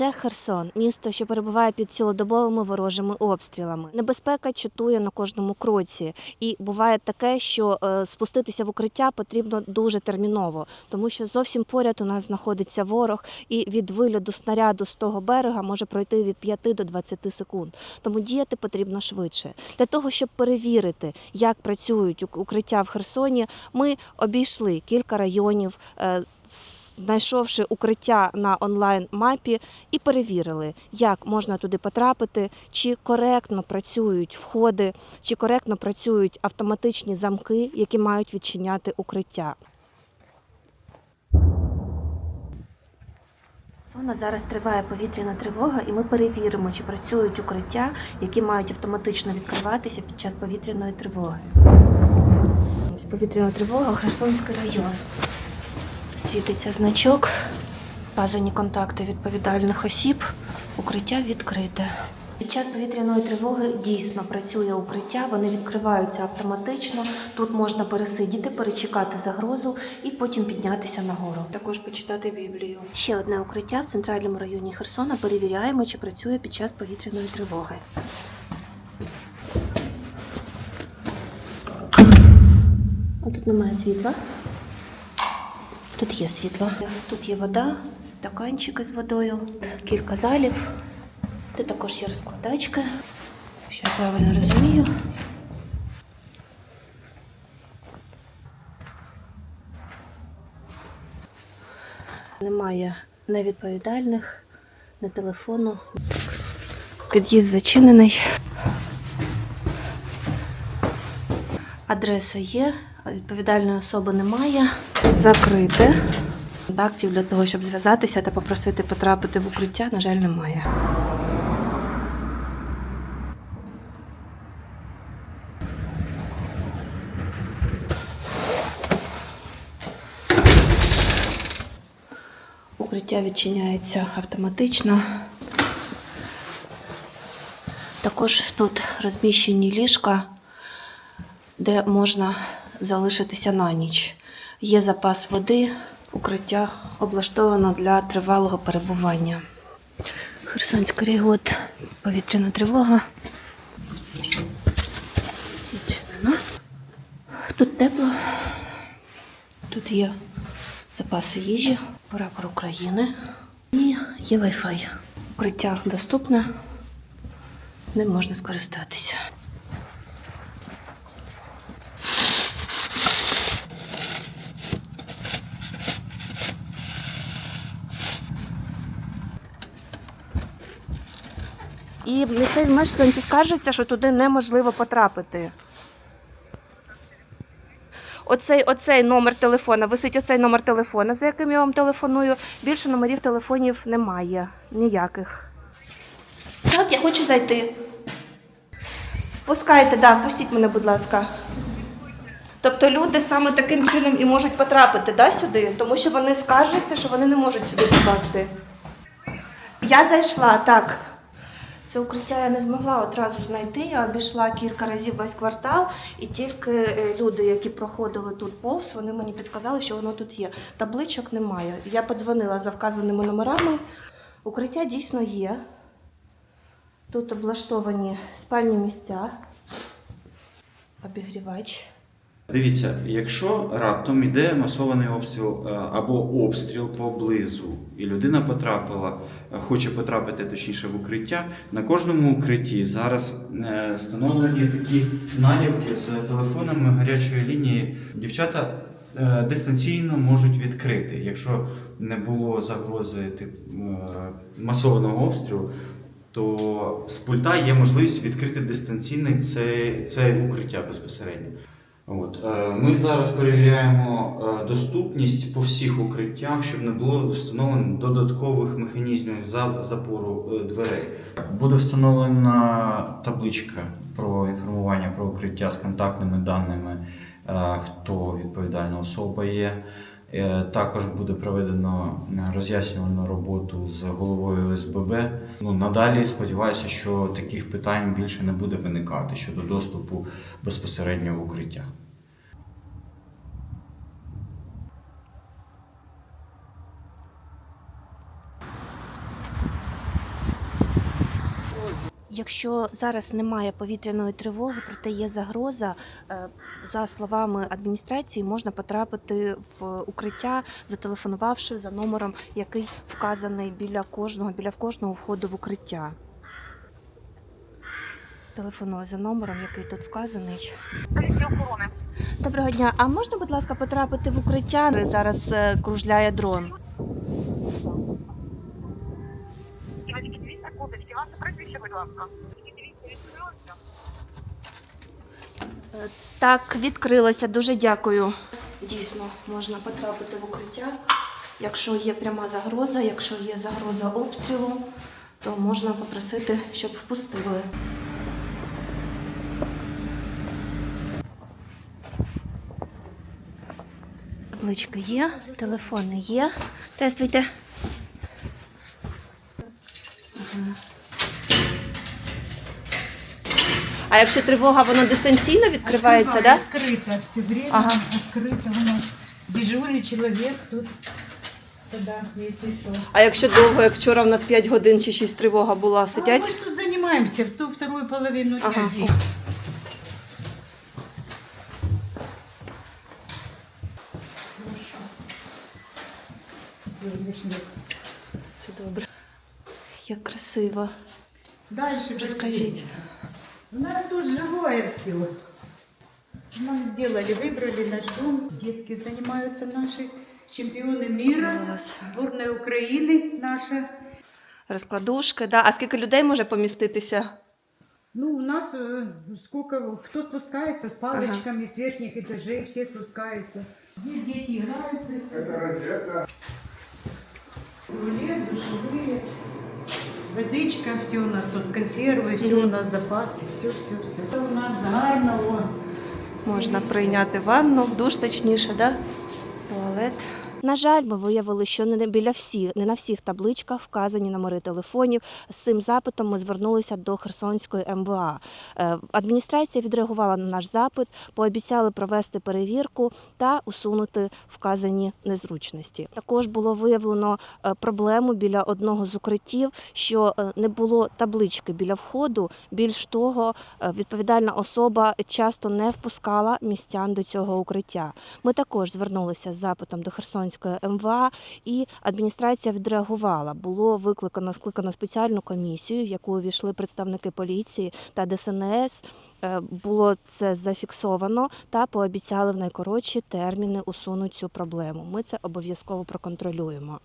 Це Херсон, місто, що перебуває під цілодобовими ворожими обстрілами. Небезпека чатує на кожному кроці, і буває таке, що е, спуститися в укриття потрібно дуже терміново, тому що зовсім поряд у нас знаходиться ворог, і від вильоту снаряду з того берега може пройти від 5 до 20 секунд. Тому діяти потрібно швидше. Для того, щоб перевірити, як працюють укриття в Херсоні, ми обійшли кілька районів. Знайшовши укриття на онлайн-мапі і перевірили, як можна туди потрапити, чи коректно працюють входи, чи коректно працюють автоматичні замки, які мають відчиняти укриття. Сона зараз триває повітряна тривога, і ми перевіримо, чи працюють укриття, які мають автоматично відкриватися під час повітряної тривоги. Повітряна тривога, Херсонський район. Світиться значок, вказані контакти відповідальних осіб, укриття відкрите. Під час повітряної тривоги дійсно працює укриття, вони відкриваються автоматично. Тут можна пересидіти, перечекати загрозу і потім піднятися нагору. Також почитати Біблію. Ще одне укриття в центральному районі Херсона. Перевіряємо, чи працює під час повітряної тривоги. А тут немає світла. Тут є світло. Тут є вода, стаканчики з водою, кілька залів. Тут також є розкладачки. Якщо я правильно розумію. Немає невідповідальних, не телефону. Під'їзд зачинений. Адреса є, відповідальної особи немає. Закрите. Контактів для того, щоб зв'язатися та попросити потрапити в укриття, на жаль, немає. Укриття відчиняється автоматично. Також тут розміщені ліжка, де можна залишитися на ніч. Є запас води, укриття облаштовано для тривалого перебування. Херсонський регіот, повітряна тривога. Тут тепло. Тут є запаси їжі, прапор України і є Wi-Fi. Укриття доступне, ним можна скористатися. І місцеві мешканці скаржаться, що туди неможливо потрапити. Оцей, оцей номер телефона, висить оцей номер телефона, за яким я вам телефоную. Більше номерів телефонів немає. Ніяких. Так, я хочу зайти. Пускайте, да, пустіть мене, будь ласка. Тобто люди саме таким чином і можуть потрапити да, сюди, тому що вони скаржаться, що вони не можуть сюди попасти. Я зайшла, так. Це укриття я не змогла одразу знайти. Я обійшла кілька разів весь квартал, і тільки е, люди, які проходили тут повз, вони мені підказали, що воно тут є. Табличок немає. Я подзвонила за вказаними номерами. Укриття дійсно є. Тут облаштовані спальні місця, обігрівач. Дивіться, якщо раптом іде масований обстріл е, або обстріл поблизу, і людина потрапила, е, хоче потрапити точніше в укриття, на кожному укритті зараз е, встановлені такі наліпки з телефонами гарячої лінії. Дівчата дистанційно можуть відкрити, якщо не було загрози тип, масованого обстрілу. То з пульта є можливість відкрити дистанційне це, це укриття безпосередньо. От. е, Ми зараз перевіряємо е, доступність по всіх укриттях, щоб не було встановлено додаткових механізмів за- запору е, дверей. Буде встановлена табличка про інформування про укриття з контактними даними, хто відповідальна особа є. Також буде проведено роз'яснювальну роботу з головою СББ. Ну надалі сподіваюся, що таких питань більше не буде виникати щодо доступу безпосередньо в укриття. Якщо зараз немає повітряної тривоги, проте є загроза, е, за словами адміністрації, можна потрапити в укриття, зателефонувавши за номером, який вказаний біля кожного, біля кожного входу в укриття. Телефоную за номером, який тут вказаний. Доброго дня. А можна, будь ласка, потрапити в укриття? Зараз е, кружляє дрон. Секундочки. Ваше прізвище, будь ласка. Відкрилося. Так, відкрилося. Дуже дякую. Дійсно, можна потрапити в укриття. Якщо є пряма загроза, якщо є загроза обстрілу, то можна попросити, щоб впустили. Таблички є, телефони є. Здравствуйте. Ага. А якщо тривога, воно дистанційно відкривається, так? Да? Открыто все время, Ага. открыто у нас. Дежурный человек тут, тогда, если что. А якщо довго, як вчора в нас 5 годин чи 6 тривога була, А сидять? мы ж тут занимаемся в ту вторую половину дня. Ага. здесь. Це добре. Як красиво. Дальше Розкажіть. У нас тут живое все. Нам сделали, выбрали наш дом. Детки занимаются наши чемпионы мира, Клас. сборная Украины наша. Розкладушки, да. А скільки людей може поміститися? Ну, у нас э, сколько, кто спускается с палочками с верхних этажей, все спускаются. Здесь дети играют. Это Туалет, душевые, водичка, все у нас тут консервы, все у нас запасы, все, все, все. Это у нас гарно, о. Можна прийняти ванну, душ точніше, да? Туалет. На жаль, ми виявили, що не біля всіх, не на всіх табличках вказані номери телефонів. З цим запитом ми звернулися до Херсонської МВА. Е, Адміністрація відреагувала на наш запит, пообіцяли провести перевірку та усунути вказані незручності. Також було виявлено е, проблему біля одного з укриттів, що е, не було таблички біля входу. Більш того, відповідальна особа часто не впускала містян до цього укриття. Ми також звернулися з запитом до Херсонської МВА, і адміністрація відреагувала. Було викликано скликано спеціальну комісію, в яку увійшли представники поліції та ДСНС. Е, Було це зафіксовано та пообіцяли в найкоротші терміни усунути цю проблему. Ми це обов'язково проконтролюємо.